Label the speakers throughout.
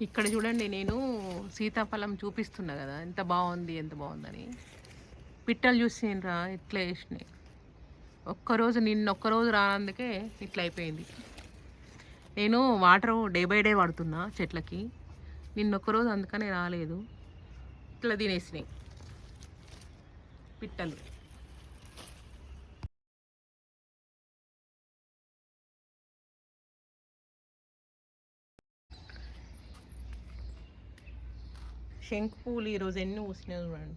Speaker 1: ఇక్కడ చూడండి నేను సీతాఫలం చూపిస్తున్నా కదా ఎంత బాగుంది ఎంత బాగుందని. పిట్టలు చూసిండ్రా ఇట్లా వేసినాయి ఒక్కరోజు నిన్న ఒక్కరోజు రానందుకే ఇట్లా అయిపోయింది. నేను వాటర్ డే బై డే వాడుతున్నా చెట్లకి. నిన్న ఒక్కరోజు అందుకనే రాలేదు. ఇట్లా తినేసినాయి. పిట్టలు. శంకు పూలు ఈరోజు ఎన్ని పూసినాయి చూడండి.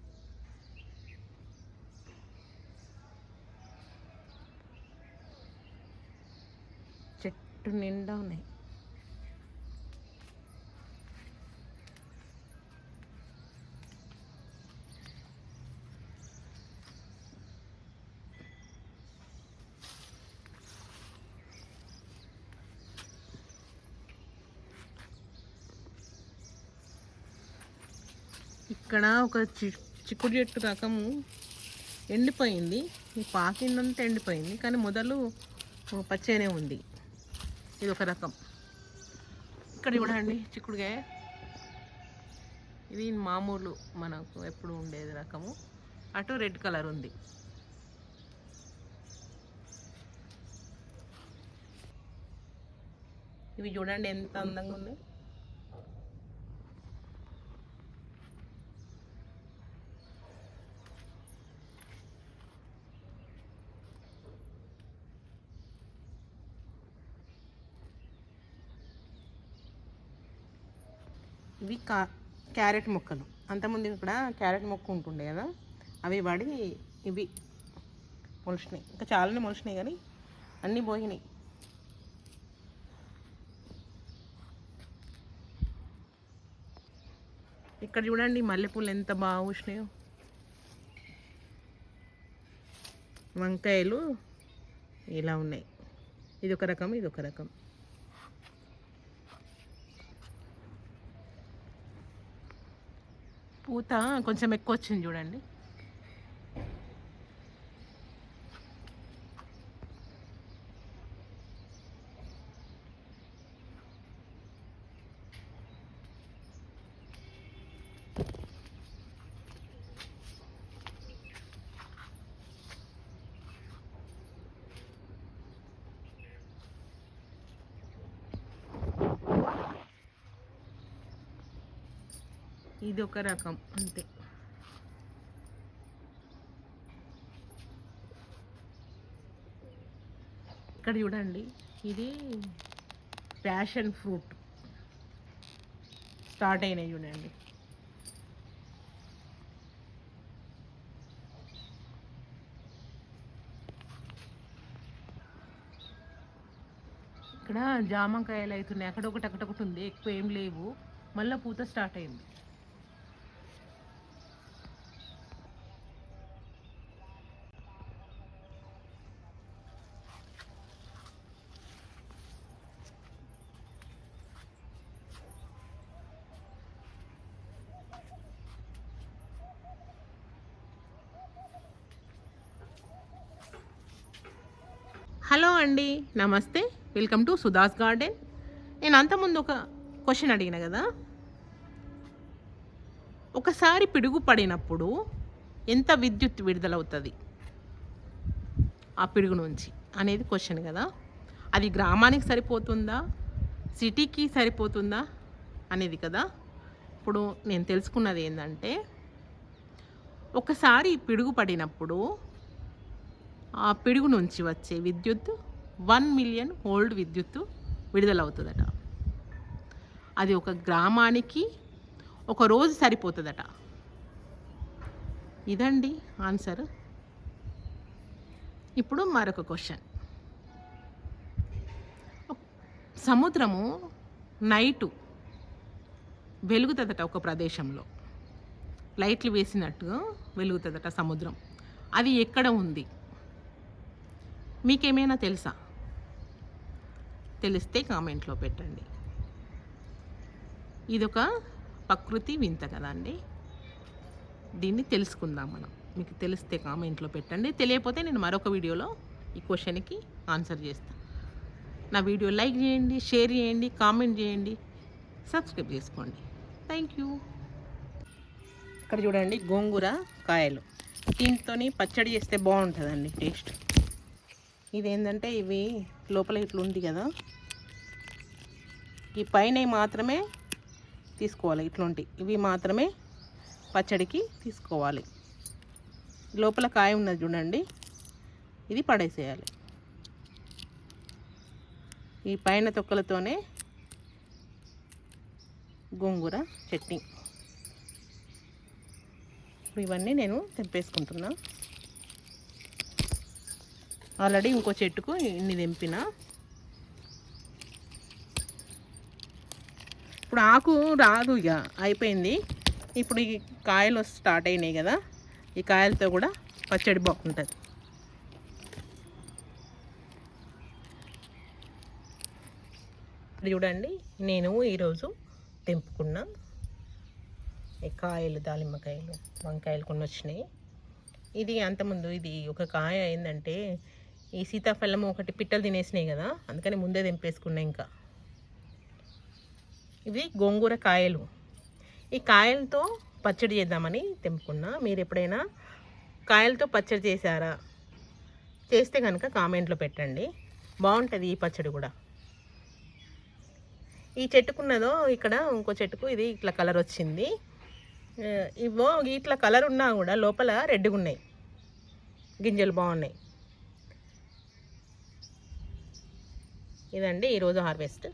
Speaker 1: చెట్టు నిండా ఉన్నాయి. ఇక్కడ ఒక చి చిక్కుడు చెట్టు రకము ఎండిపోయింది. ఈ పాకిందంతా ఎండిపోయింది. కానీ మొదలు పచ్చనే ఉంది. ఇది ఒక రకం. ఇక్కడ చూడండి చిక్కుడుగా ఇది మామూలు మనకు ఎప్పుడు ఉండేది రకము. అటు రెడ్ కలర్ ఉంది. ఇవి చూడండి ఎంత అందంగా ఉన్నాయి ఇవి కా క్యారెట్ మొక్కలు. అంతకుముందు ఇక్కడ క్యారెట్ మొక్క ఉంటుండే కదా అవి పడి ఇవి మొలిచినాయి. ఇంకా చాలానే మొలిచినాయి కానీ అన్నీ పోయినాయి. ఇక్కడ చూడండి మల్లెపూలు ఎంత బాగా వచ్చినాయో వంకాయలు ఇలా ఉన్నాయి. ఇది ఒక రకం ఇది ఒక రకం. పూత కొంచెం ఎక్కువ వచ్చింది చూడండి. ఇది ఒక రకం అంతే. ఇక్కడ చూడండి ఇది ప్యాషన్ ఫ్రూట్ స్టార్ట్ అయినాయి చూడండి. ఇక్కడ జామకాయలు అవుతున్నాయి అక్కడ ఒకటి అక్కడ ఒకటి ఉంది. ఎక్కువ ఏం లేవు. మళ్ళీ పూత స్టార్ట్ అయింది. హలో అండి నమస్తే. వెల్కమ్ టు సుధాస్ గార్డెన్ నేను అంతకుముందు ఒక క్వశ్చన్ అడిగిన కదా? ఒకసారి పిడుగు పడినప్పుడు ఎంత విద్యుత్ విడుదలవుతుంది? ఆ పిడుగు నుంచి అనేది క్వశ్చన్ కదా. అది గ్రామానికి సరిపోతుందా? సిటీకి సరిపోతుందా? అనేది కదా. ఇప్పుడు నేను తెలుసుకున్నది ఏంటంటే ఒకసారి పిడుగు పడినప్పుడు ఆ పిడుగు నుంచి వచ్చే విద్యుత్ వన్ మిలియన్ ఓల్డ్ విద్యుత్ విడుదలవుతుందట. అది ఒక గ్రామానికి ఒక రోజు సరిపోతుందట. ఇదండి ఆన్సర్. ఇప్పుడు మరొక క్వశ్చన్. సముద్రము నైటు వెలుగుతుందట ఒక ప్రదేశంలో. లైట్లు వేసినట్టుగా వెలుగుతుందట సముద్రం. అది ఎక్కడ ఉంది? మీకేమైనా తెలుసా? తెలిస్తే కామెంట్లో పెట్టండి. ఇదొక ప్రకృతి వింత కదా అండి? దీన్ని తెలుసుకుందాం మనం. మీకు తెలిస్తే కామెంట్లో పెట్టండి. తెలియకపోతే నేను మరొక వీడియోలో ఈ క్వశ్చన్కి ఆన్సర్ చేస్తాను నా వీడియో లైక్ చేయండి షేర్ చేయండి కామెంట్ చేయండి సబ్స్క్రైబ్ చేసుకోండి. Thank you. ఇక్కడ చూడండి గోంగూర కాయలు. దీంతో పచ్చడి చేస్తే బాగుంటుందండి టేస్ట్. ఇదేంటంటే ఇవి లోపల ఇట్లా ఉంది కదా. ఈ పైన మాత్రమే తీసుకోవాలి ఇట్లాంటి ఇవి మాత్రమే పచ్చడికి తీసుకోవాలి. లోపల కాయ ఉన్నది చూడండి. ఇది పడేసేయాలి. ఈ పైన తొక్కలతోనే గోంగూర చట్నీ. ఇవన్నీ నేను తెంపేసుకుంటున్నాను ఆల్రెడీ ఇంకో చెట్టుకు ఇన్ని తెంపిన. ఇప్పుడు ఆకు రాదు ఇక అయిపోయింది. ఇప్పుడు ఈ కాయలు స్టార్ట్ అయినాయి కదా ఈ కాయలతో కూడా పచ్చడి బాగుంటుంది. చూడండి నేను ఈరోజు తెంపుకున్న ఈ కాయలు దానిమ్మకాయలు వంకాయలు కొన్ని వచ్చినాయి. ఇది అంతముందు ఇది ఒక కాయ ఏంటంటే ఈ సీతాఫలం ఒకటి పిట్టలు తినేసినాయి కదా అందుకని ముందే తెంపేసుకున్నా ఇంకా. ఇవి గోంగూర కాయలు. ఈ కాయలతో పచ్చడి చేద్దామని తెంపుకున్నా. మీరు ఎప్పుడైనా కాయలతో పచ్చడి చేశారా? చేస్తే కనుక కామెంట్లో పెట్టండి. బాగుంటుంది ఈ పచ్చడి కూడా. ఈ చెట్టుకున్నదో ఇక్కడ ఇంకో చెట్టుకు ఇది ఇట్లా కలర్ వచ్చింది. ఇవో ఇట్లా కలర్ ఉన్నా కూడా లోపల రెడ్గా ఉన్నాయి. గింజలు బాగున్నాయి. ఇదండి ఈరోజు హార్వెస్ట్.